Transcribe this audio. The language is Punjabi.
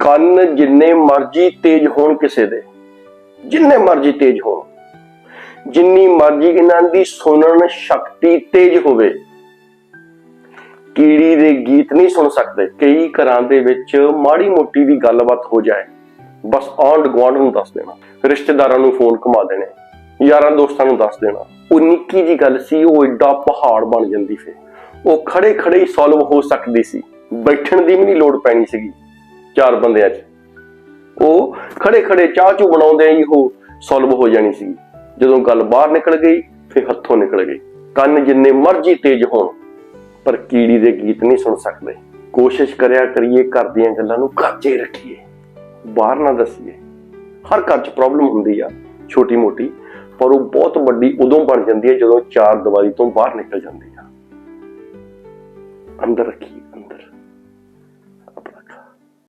ਕੰਨ ਜਿੰਨੇ ਮਰਜ਼ੀ ਤੇਜ਼ ਹੋਣ ਕਿਸੇ ਦੇ, ਜਿੰਨੇ ਮਰਜ਼ੀ ਤੇਜ਼ ਹੋਣ। ਜਿੰਨੀ ਮਰਜ਼ੀ ਇਹਨਾਂ ਦੀ ਸੁਣਨ ਸ਼ਕਤੀ ਤੇਜ਼ ਹੋਵੇ, ਕੀੜੀ ਦੇ ਗੀਤ ਨਹੀਂ ਸੁਣ ਸਕਦੇ। ਕਈ ਘਰਾਂ ਦੇ ਵਿੱਚ ਮਾੜੀ ਮੋਟੀ ਵੀ ਗੱਲਬਾਤ ਹੋ ਜਾਏ, ਬਸ ਆਂਡ ਗੁਆਂਢ ਨੂੰ ਦੱਸ ਦੇਣਾ, ਰਿਸ਼ਤੇਦਾਰਾਂ ਨੂੰ ਫੋਨ ਘੁਮਾ ਦੇਣੇ, ਯਾਰਾਂ ਦੋਸਤਾਂ ਨੂੰ ਦੱਸ ਦੇਣਾ। ਉਹ ਨਿੱਕੀ ਜੀ ਗੱਲ ਸੀ, ਉਹ ਐਡਾ ਪਹਾੜ ਬਣ ਜਾਂਦੀ ਫੇ ਉਹ ਖੜੇ ਖੜੇ ਹੀ ਸੋਲਵ ਹੋ ਸਕਦੀ ਸੀ। ਬੈਠਣ ਦੀ ਵੀ ਨਹੀਂ ਲੋੜ ਪੈਣੀ ਸੀਗੀ। ਚਾਰ ਬੰਦਿਆਂ 'ਚ। ਉਹ ਖੜੇ ਖੜੇ ਚਾਹ ਚੂ ਬਣਾਉਂਦੇ ਹੀ ਉਹ ਸੋਲਵ ਹੋ ਜਾਣੀ ਸੀ। ਜਦੋਂ ਗੱਲ ਬਾਹਰ ਨਿਕਲ ਗਈ, ਫਿਰ ਹੱਥੋਂ ਨਿਕਲ ਗਈ। ਕੰਨ ਜਿੰਨੇ ਮਰਜ਼ੀ ਤੇਜ਼ ਹੋਣ, ਪਰ ਕੀੜੀ ਦੇ ਗੀਤ ਨਹੀਂ ਸੁਣ ਸਕਦੇ। ਕੋਸ਼ਿਸ਼ ਕਰਿਆ ਕਰੀਏ, ਘਰ ਦੀਆਂ ਗੱਲਾਂ ਨੂੰ ਘਰ 'ਚ ਰੱਖੀਏ। ਬਾਹਰ ਨਾ ਦੱਸੀਏ। ਹਰ ਘਰ 'ਚ ਪ੍ਰੋਬਲਮ ਹੁੰਦੀ ਆ ਛੋਟੀ ਮੋਟੀ ਪਰ ਉਹ ਬਹੁਤ ਵੱਡੀ ਉਦੋਂ ਬਣ ਜਾਂਦੀ ਹੈ ਜਦੋਂ ਚਾਰ ਦੀਵਾਰੀ ਤੋਂ ਬਾਹਰ ਨਿਕਲ ਜਾਂਦੀ ਆ। ਅੰਦਰ ਰੱਖੀਏ